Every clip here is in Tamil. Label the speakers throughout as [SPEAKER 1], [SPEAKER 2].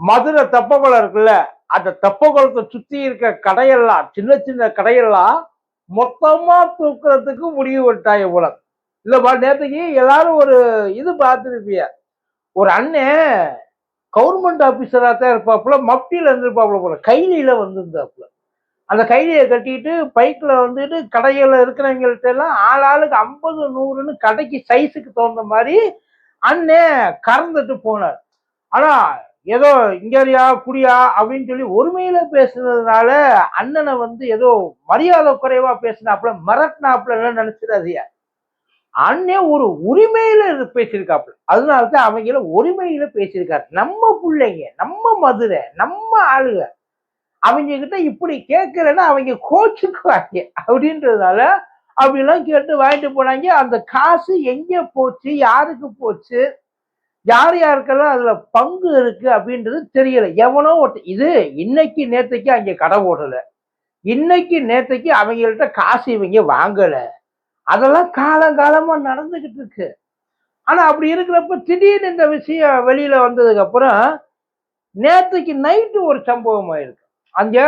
[SPEAKER 1] மதுரை தெப்பக்குளம் இருக்குல்ல அந்த தெப்பக்குளத்தை சுத்தி இருக்க கடையெல்லாம் சின்ன சின்ன கடையெல்லாம் மொத்தமா தூக்குறதுக்கு முடிவு பண்ணிட்டாங்க உலகம் இல்லப்பா நேற்றுக்கு எல்லாரும் ஒரு இது பார்த்துருப்பிய ஒரு அண்ணன் கவர்மெண்ட் ஆஃபீஸராக தான் இருப்பாப்புல மப்டியில் இருந்திருப்பாப்புல போல கைலியில் வந்திருந்தாப்புல. அந்த கைலியை கட்டிட்டு பைக்கில் வந்துட்டு கடையில் இருக்கிறவங்கள்ட்ட எல்லாம் ஆள் ஆளுக்கு ஐம்பது நூறுன்னு கடைக்கு சைஸுக்கு தகுந்த மாதிரி அண்ணன் கறந்துட்டு போனார். ஆனால் ஏதோ இங்கேரியா குடியா அப்படின்னு சொல்லி ஒருமையில பேசுனதுனால அண்ணனை வந்து ஏதோ மரியாதை குறைவா பேசினாப்புல மிரட்டினாப்புல நினைச்சிடாதிய அண்ணே ஒரு உரிமையில பேசியிருக்காப்புல. அதனால தான் அவங்கள உரிமையில பேசியிருக்காரு. நம்ம பிள்ளைங்க நம்ம மதுரை நம்ம ஆளுங்க அவங்க கிட்ட இப்படி கேட்கலன்னா அவங்க கோச்சுக்குவாங்க. அப்படின்றதுனால அப்படிலாம் கேட்டு வாங்கிட்டு போனாங்க. அந்த காசு எங்க போச்சு யாருக்கு போச்சு? யார் யாருக்கெல்லாம் அதுல பங்கு இருக்கு அப்படின்றது தெரியல. எவனோ ஒருத்த இது இன்னைக்கு நேத்தைக்கு அங்கே கடை ஓடல இன்னைக்கு நேத்தைக்கு அவங்கள்ட்ட காசு இவங்க வாங்கல. அதெல்லாம் காலங்காலமா நடந்துகிட்டு இருக்கு. ஆனா அப்படி இருக்கிறப்ப திடீர்னு இந்த விஷயம் வெளியில வந்ததுக்கு அப்புறம் நேற்றுக்கு நைட்டு ஒரு சம்பவம் ஆயிருக்கு. அங்க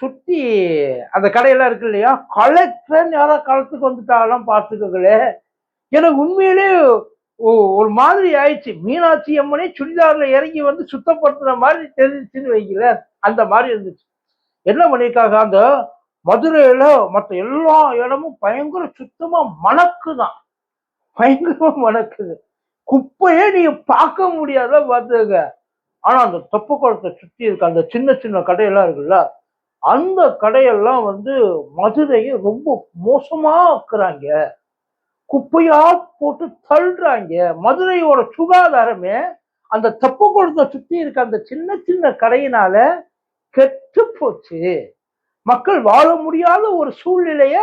[SPEAKER 1] சுத்தி அந்த கடையெல்லாம் இருக்கு இல்லையா? கலெக்டர் யாரோ களத்துக்கு வந்துட்டாலாம் பார்த்துக்கோங்களே எனக்கு உண்மையிலேயே ஒரு மாதிரி ஆயிடுச்சு. மீனாட்சி அம்மனே சுடிதார்ல இறங்கி வந்து சுத்தப்படுத்துற மாதிரி தெரிஞ்சிச்சுன்னு வைக்கல அந்த மாதிரி இருந்துச்சு. என்ன பண்ணியிருக்காங்க அந்த மதுரையில மற்ற எல்லா இடமும் பயங்கர சுத்தமா மணக்குதான். பயங்கரமா மணக்குது. குப்பையே நீங்க பார்க்க முடியாத பார்த்துக்க ஆனா அந்த தொப்பு குளத்தை சுத்தி இருக்க அந்த சின்ன சின்ன கடையெல்லாம் இருக்குல்ல அந்த கடையெல்லாம் வந்து மதுரையை ரொம்ப மோசமா ஆக்குறாங்க. குப்பையா போட்டு தள்ளுறாங்க. மதுரையோட சுகாதாரமே அந்த தப்பு குளத்தை சுத்தி இருக்க அந்த சின்ன சின்ன கடையினால கெட்டு போச்சு. மக்கள் வாழ முடியாத ஒரு சூழ்நிலைய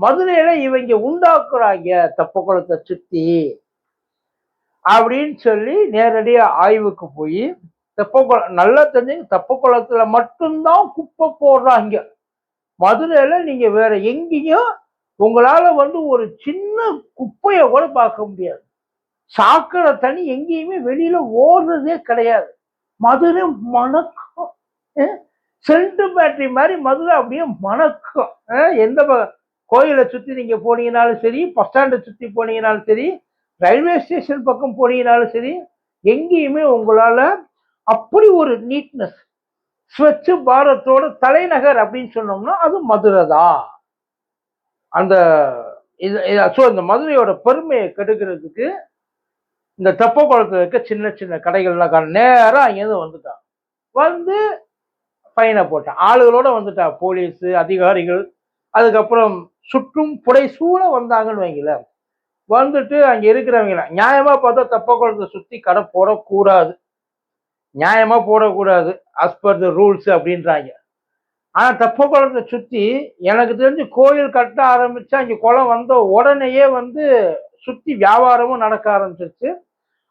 [SPEAKER 1] மதுரையில இவங்க உண்டாக்குறாங்க தப்பு குளத்தை சுத்தி. அப்படின்னு சொல்லி நேரடியாக ஆய்வுக்கு போய் தெப்பக்குளம் நல்லா தெரிஞ்சு தெப்பக்குளத்துல மட்டும்தான் குப்பை போடுறாங்க. மதுரையில நீங்க வேற எங்கேயும் உங்களால் வந்து ஒரு சின்ன குப்பையை கூட பார்க்க முடியாது. சாக்கடை தண்ணி எங்கேயுமே வெளியில ஓடுறதே கிடையாது. மதுரை மணக்கம். சென்ட் பேட்டரி மாதிரி மதுரை அப்படியே மணக்கம். எந்த ப- கோயிலை சுற்றி நீங்கள் போனீங்கனாலும் சரி பஸ் ஸ்டாண்டை சுற்றி போனீங்கனாலும் சரி ரயில்வே ஸ்டேஷன் பக்கம் போனீங்கனாலும் சரி எங்கேயுமே உங்களால் அப்படி ஒரு நீட்னஸ் ஸ்வச் பாரத்தோட தலைநகர் அப்படின்னு சொன்னோம்னா அது மதுரை தான் அந்த இது ஸோ இந்த மதுரையோட பெருமையை கெடுக்கிறதுக்கு இந்த தெப்ப குளத்துல இருக்க சின்ன சின்ன கடைகள்லாம் நேராக நேரம் அங்கேருந்து வந்துட்டான். வந்து ஃபைனை போட்டான். ஆளுகளோட வந்துட்டா போலீஸு அதிகாரிகள் அதுக்கப்புறம் சுற்றும் புடைசூழ வந்தாங்கன்னு வைங்களேன். வந்துட்டு அங்கே இருக்கிறவங்கள நியாயமாக பார்த்தா தெப்ப குளத்தை சுற்றி கடை போடக்கூடாது. நியாயமாக போடக்கூடாது அஸ் பர் த ரூல்ஸ் அப்படின்றாங்க. ஆனால் தெப்ப குளத்தை சுற்றி எனக்கு தெரிஞ்சு கோயில் கட்ட ஆரம்பித்தா இங்கே குளம் வந்த உடனேயே வந்து சுற்றி வியாபாரமும் நடக்க ஆரம்பிச்சிருச்சு.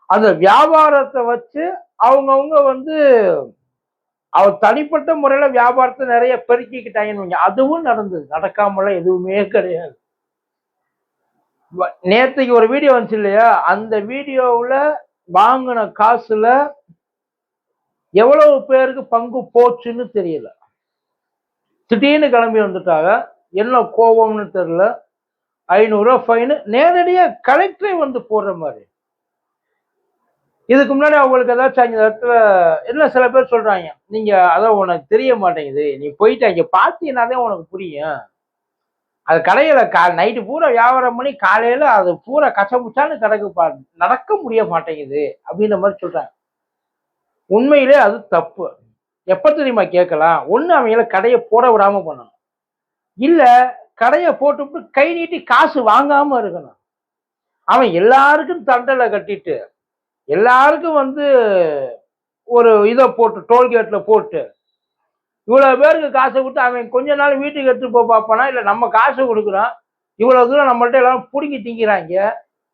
[SPEAKER 1] அந்த வியாபாரத்தை வச்சு அவங்கவுங்க வந்து அவர் தனிப்பட்ட முறையில் வியாபாரத்தை நிறைய பெருக்கிக்கிட்டாங்கன்னு அதுவும் நடந்தது. நடக்காமலாம் எதுவுமே கிடையாது. வ- ஒரு வீடியோ வந்துச்சு இல்லையா? அந்த வீடியோவில் வாங்கின காசுல எவ்வளவு பேருக்கு பங்கு போச்சுன்னு தெரியல. திடீர்னு கிளம்பி வந்துட்டாங்க. என்ன கோபம்னு தெரில ஐநூறுரூவா ஃபைனு நேரடியாக கலெக்டரே வந்து போடுற மாதிரி. இதுக்கு முன்னாடி அவங்களுக்கு ஏதாச்சும் அஞ்சு இடத்துல என்ன சில பேர் சொல்கிறாங்க நீங்கள் அதான் உனக்கு தெரிய மாட்டேங்குது. நீ போயிட்டு அங்கே பார்த்தீங்கன்னாதே உனக்கு புரியும். அது கடையில் கா நைட்டு பூரா வியாபாரம் பண்ணி காலையில் அது பூரா கச்சமுச்சான்னு கிடக்கு பா நடக்க முடிய மாட்டேங்குது. அப்படின்ற மாதிரி சொல்கிறாங்க உண்மையிலே அது தப்பு. எப்போ தெரியுமா கேட்கலாம்? ஒன்று அவங்கள கடையை போட விடாமல் பண்ணணும். இல்லை கடையை போட்டுவிட்டு கை நீட்டி காசு வாங்காமல் இருக்கணும். அவன் எல்லாருக்கும் தண்டலை கட்டிட்டு எல்லாருக்கும் வந்து ஒரு இதை போட்டு டோல்கேட்டில் போட்டு இவ்வளோ பேருக்கு காசை கொடுத்து அவன் கொஞ்ச நாள் வீட்டுக்கு எடுத்துகிட்டு போய் பார்ப்பானா? இல்லை நம்ம காசு கொடுக்குறான் இவ்வளோ தூரம் நம்மள்ட்ட எல்லாரும் பிடுங்கி திங்கிறாங்க.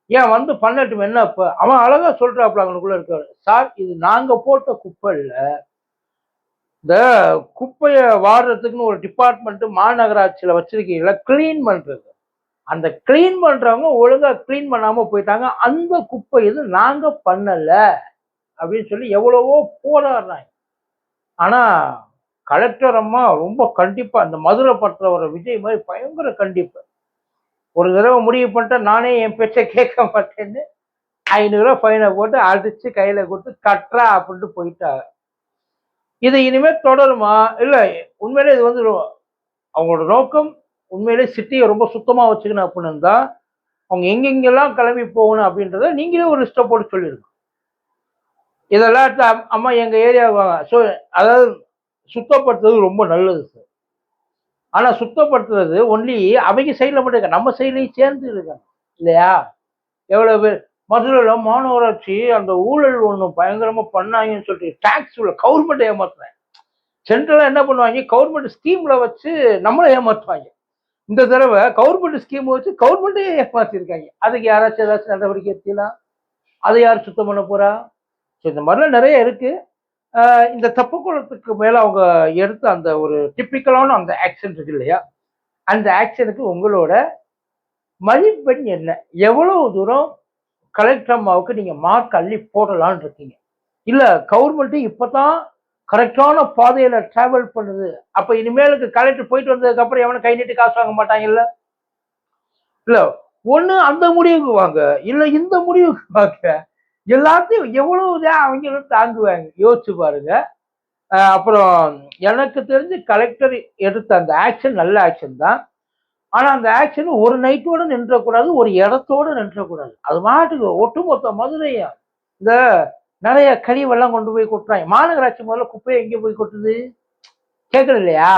[SPEAKER 1] ஏன் வந்து பண்ணட்டும் என்ன இப்போ அவன் அழகாக சொல்கிறாப்புல அவனுக்குள்ளே இருக்காரு சார் இது நாங்கள் போட்ட குப்பை இல்லை. இந்த குப்பையை வாடுறதுக்குன்னு ஒரு டிபார்ட்மெண்ட்டு மாநகராட்சியில் வச்சிருக்கீங்களா கிளீன் பண்ணுறது அந்த கிளீன் பண்றவங்க ஒழுங்கா கிளீன் பண்ணாமல் போயிட்டாங்க. அந்த குப்பை இது நாங்க பண்ணல அப்படின்னு சொல்லி எவ்வளவோ போராடுறாங்க. ஆனா கலெக்டர் அம்மா ரொம்ப கண்டிப்பாக அந்த மதுரை பற்ற விஜய் மாதிரி பயங்கர கண்டிப்பு. ஒரு தடவை முடிவு பண்ணிட்டா நானே என் பேச்சை கேட்க மாட்டேன்னு ஐநூறுரூவா ஃபைனை போட்டு அடித்து கையில் கொடுத்து கட்டுறா அப்படின்ட்டு போயிட்டாங்க இது இனிமேல் தொடருமா? இல்லை உண்மையிலே இது வந்து அவங்களோட நோக்கம் உண்மையிலே சிட்டியை ரொம்ப சுத்தமாக வச்சுக்கணும் அப்படின்னு தான் அவங்க எங்கெங்கெல்லாம் கிளம்பி போகணும் அப்படின்றத நீங்களே ஒரு லிஸ்ட்டை போட்டு சொல்லிருக்கோம் இதெல்லாம் எடுத்து அம்மா எங்கள் ஏரியாவுக்கு வாங்க. ஸோ அதாவது சுத்தப்படுத்துறது ரொம்ப நல்லது சார் ஆனால் சுத்தப்படுத்துறது ஒன்லி அவங்க சைடில் மட்டும் இருக்க நம்ம சைட்லையும் சேர்ந்து இருக்காங்க. இல்லையா? எவ்வளோ பேர் மதுரையில் மாநகராட்சி அந்த ஊழல் ஒன்று பயங்கரமாக பண்ணாங்கன்னு சொல்லிட்டு டேக்ஸ் உள்ள கவர்மெண்ட் ஏமாத்துறேன் சென்ட்ரலாக என்ன பண்ணுவாங்க? கவர்மெண்ட் ஸ்கீமில் வச்சு நம்மளை ஏமாற்றுவாங்க இந்த தடவை கவர்மெண்ட் ஸ்கீம் வச்சு கவர்மெண்ட்டே ஏமாற்றிருக்காங்க அதுக்கு யாராச்சும் ஏதாச்சும் நடவடிக்கை எடுத்தீங்களா? அதை யார் சுத்தம் பண்ண போகிறா ஸோ இந்த மாதிரிலாம் நிறைய இருக்குது இந்த தப்பு குளத்துக்கு மேலே அவங்க எடுத்த அந்த ஒரு டிப்பிக்கலான அந்த ஆக்ஷன் இருக்கு இல்லையா? அந்த ஆக்ஷனுக்கு உங்களோட மதிப்பெண் என்ன? எவ்வளோ தூரம் கலெக்டர் அம்மாவுக்கு நீங்க மார்க் அள்ளி போடலான்னு இருக்கீங்க. இல்ல கவர்மெண்ட் இப்பதான் கரெக்டான பாதையில டிராவல் பண்ணுது. அப்ப இனிமேலுக்கு கலெக்டர் போயிட்டு வந்ததுக்கு அப்புறம் எவனும் கை நீட்டு காசு வாங்க மாட்டாங்கல்ல? இல்ல ஒண்ணு அந்த முடிவுக்கு வாங்க. இல்ல இந்த முடிவுக்கு வாங்க. எல்லாத்தையும் எவ்வளவு அவங்களும் தாங்குவாங்க. யோசிச்சு பாருங்க. அப்புறம் எனக்கு தெரிஞ்சு கலெக்டர் எடுத்த அந்த ஆக்ஷன் நல்ல ஆக்ஷன் தான். ஆனால் அந்த ஆக்ஷன் ஒரு நைட்டோட நின்றக்கூடாது ஒரு இடத்தோட நின்றக்கூடாது. அது மாட்டுக்கு ஒட்டுமொத்த மதுரையா? இந்த நிறைய கழிவெல்லாம் கொண்டு போய் கொட்டுறாங்க. மாநகராட்சி முதல்ல குப்பையை எங்கே போய் கொட்டுது? கேட்கல இல்லையா